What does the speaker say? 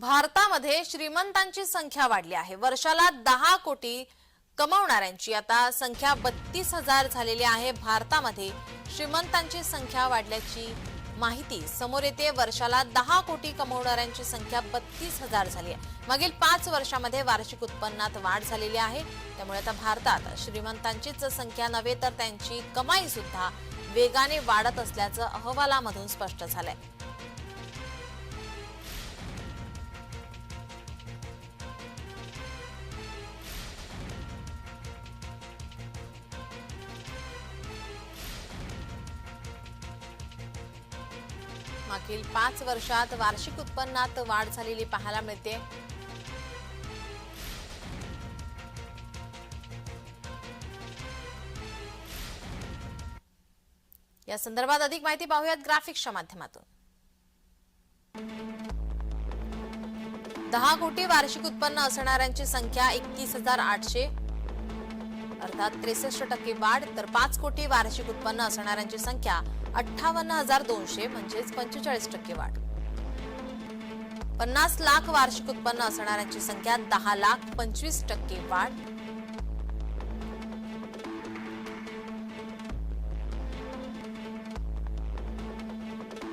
भारतामध्ये श्रीमंतांची संख्या वाढली आहे. वर्षाला दहा कोटी कमावणाऱ्यांची आता संख्या बत्तीस हजार झालेली आहे. भारतामध्ये श्रीमंतांची संख्या वाढल्याची माहिती समोर येते. वर्षाला दहा कोटी कमवणाऱ्यांची संख्या बत्तीस हजार झाली आहे. मागील पाच वर्षामध्ये वार्षिक उत्पन्नात वाढ झालेली आहे. त्यामुळे आता भारतात श्रीमंतांचीच संख्या नव्हे तर त्यांची कमाई सुद्धा वेगाने वाढत असल्याचं अहवालामधून स्पष्ट झालंय. मागील पाच वर्षात वार्षिक उत्पन्नात वाढ झालेली पाहायला मिळते. या संदर्भात अधिक माहिती पाहूयात ग्राफिक्सच्या माध्यमातून. दहा कोटी वार्षिक उत्पन्न असणाऱ्यांची संख्या एकतीस हजार आठशे. अर्थात त्रेसष्ट टक्के वाढ तर पाच कोटी वार्षिक उत्पन्न असणाऱ्यांची संख्या अठ्ठावन्न हजार दोनशे म्हणजेच पंचेचाळीस टक्के वाढ. पन्नास लाख वार्षिक उत्पन्न असणाऱ्यांची संख्या दहा लाख पंचवीस टक्के वाढ.